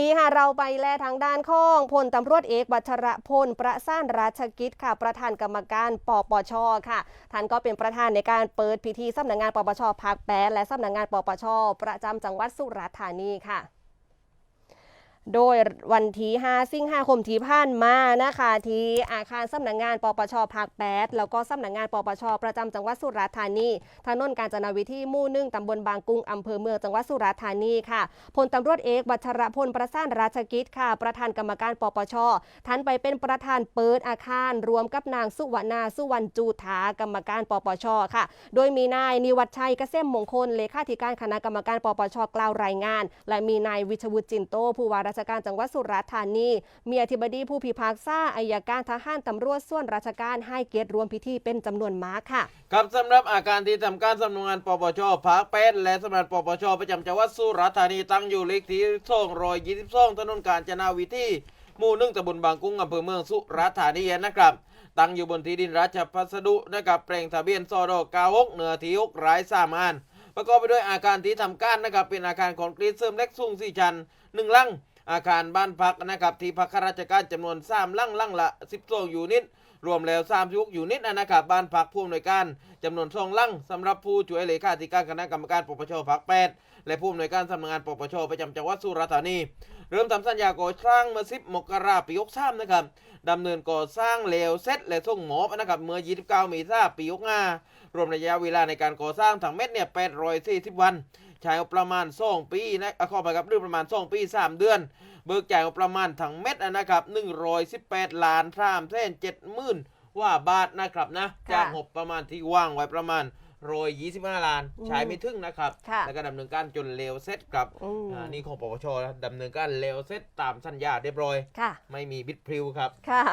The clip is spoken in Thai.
นี้ค่ะเราไปแลทางด้านข้องพลตำรวจเอกวัชรพลประสานราชกิจค่ะ ประธานกรรมการปปชค่ะท่านก็เป็นประธานในการเปิดพิธีสำนักงานปปชภาคแปดและสำนักงานปปชประจำจังหวัดสุราษฎร์ธานีค่ะ โดยวันที่5สิงหาคมที่ผ่านมานะคะที่อาคารสำนักงานปปชภาค8แล้วก็สำนักงานปปชประจำจังหวัดสุราษฎร์ธานีถนนกาญจนาวิถีหมู่หนึ่งตำบลบางกุ้งอำเภอเมืองจังหวัดสุราษฎร์ธานีค่ะพลตำรวจเอกวัชรพลประสานราชกิจค่ะ ประธานกรรมการปปชท่านไปเป็นประธานเปิดอาคารรวมกับนางสุวรรณาสุวรรณจูถากรรมการปปชค่ะ โดยมีนายนิวัฒชัยเกษมมงคลเลขาธิการคณะกรรมการปปชกล่าวรายงาน และมีนายวิชวุฒิจินโตผู้วาราราชการจังหวัดสุราษฎร์ธานี มีอธิบดีผู้พิพากษาอายการทหารตำรวจส่วนราชการให้เกียรติรวมพิธีเป็นจำนวนมากค่ะครับสำหรับอาการที่ทำการสำนักงานปปชภาคแปดและสำนักปปชประจำจังหวัดสุราษฎร์ธานีตั้งอยู่เลขที่222ถนนกาญจนาวิถีหมู่หนึ่งตำบลบางกุ้งอำเภอเมืองสุราษฎร์ธานีนะครับตั้งอยู่บนที่ดินราชพัสดุนะครับแปลงทะเบียนซอดอกา6เหนือที่6รายสามอันประกอบไปด้วยอาคารที่ทำการนะครับเป็นอาคารคอนกรีตเสริมเล็กสูงสี่ชั้นหนึ่งลัง อาคารบ้านพักนะครับที่พักข้าราชการจำนวนสามลังลังละ12ยูนิตรวมแล้ว36ยูนิตนะครับบ้านพักผู้อำนวยการจำนวนสองลังสำหรับผู้ช่วยเลขาธิการคณะกรรมการปปชภาค8และผู้อำนวยการสำนักงานปปชประจำจังหวัดสุราษฎร์ธานี เริ่มทำสัญญาก่อสร้างเมื่อ10มกราคมปี63นะครับดำเนินก่อสร้างแล้วเสร็จและส่งหมอบนะครับเมื่อ 29 เมษายนปี65รวมระยะเวลาในการก่อสร้างทั้งเม็ดเนี่ย840 วัน ใช้งบประมาณ2ปีนะอะขอไปครับเรื่องประมาณ2ปี3เดือน เบิกจ่ายงบประมาณทั้งเม็ดนะครับ118ล้านสามแสนเจ็ดหมื่นว่าบาทนะครับนะค่ะจากงบประมาณที่ว่างไว้ประมาณรอยยี่สิบห้าล้านอืมใช้ไม่ถึงนะครับค่ะแล้วก็ดำเนินการจนเร็วเสร็จครับอืมอ่านี่ของปปชนะดำเนินการเร็วเสร็จตามสัญญาเรียบร้อยค่ะไม่มีบิดพริวครับค่ะ